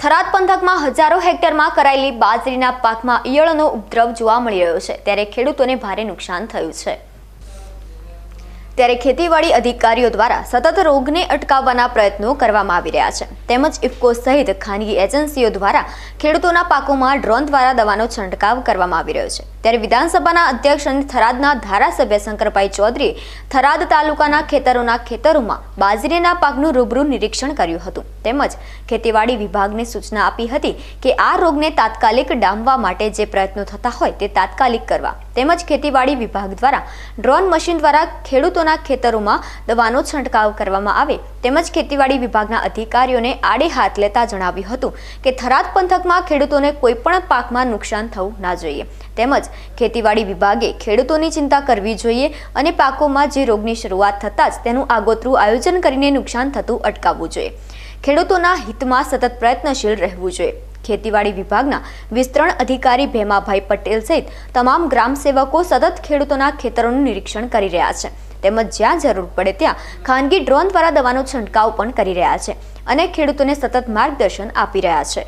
થરાદ પંથકમાં હજારો હેક્ટરમાં કરાયેલી બાજરીના પાકમાં ઈયળનો ઉપદ્રવ જોવા મળી રહ્યો છે. ત્યારે ખેડૂતોને ભારે નુકસાન થયું છે. ત્યારે ખેતીવાડી અધિકારીઓ દ્વારા સતત રોગને અટકાવવાના પ્રયત્નો કરવામાં આવી રહ્યા છે. તેમજ ઇફકો સહિત ખાનગી એજન્સીઓ દ્વારા ખેડૂતોના પાકોમાં ડ્રોન દ્વારા દવાનો છંટકાવ કરવામાં આવી રહ્યો છે. ત્યારે વિધાનસભાના અધ્યક્ષ અને થરાદના ધારાસભ્ય શંકરભાઈ ચૌધરીએ થરાદ તાલુકાના ખેતરોના ખેતરોમાં બાજરીના પાકનું રૂબરૂ નિરીક્ષણ કર્યું હતું. તેમજ ખેતીવાડી વિભાગને સૂચના આપી હતી કે આ રોગને તાત્કાલિક ડામવા માટે જે પ્રયત્નો થતા હોય તે તાત્કાલિક કરવા. તેમજ ખેતીવાડી વિભાગ દ્વારા ડ્રોન મશીન દ્વારા ખેડૂતોના ખેતરોમાં દવાનો છંટકાવ કરવામાં આવે તેમજ ખેતીવાડી વિભાગના અધિકારીઓને આડે હાથ લેતા જણાવ્યું હતું કે થરાદ પંથકમાં ખેડૂતોને કોઈપણ પાકમાં નુકસાન થવું ના જોઈએ. તેમજ ખેતીવાડી વિભાગે ખેડૂતોની ચિંતા કરવી જોઈએ અને પાકોમાં જે રોગની શરૂઆત થતાં જ તેનું આગોતરું આયોજન કરીને નુકસાન થતું અટકાવવું જોઈએ. ખેડૂતોના હિતમાં સતત પ્રયત્નશીલ રહેવું જોઈએ. ખેતીવાડી વિભાગના વિસ્તરણ અધિકારી ભેમાભાઈ પટેલ સહિત તમામ ગ્રામ સેવકો સતત ખેડૂતોના ખેતરોનું નિરીક્ષણ કરી રહ્યા છે. તેમજ જ્યાં જરૂર પડે ત્યાં ખાનગી ડ્રોન દ્વારા દવાનો છંટકાવ પણ કરી રહ્યા છે અને ખેડૂતોને સતત માર્ગદર્શન આપી રહ્યા છે.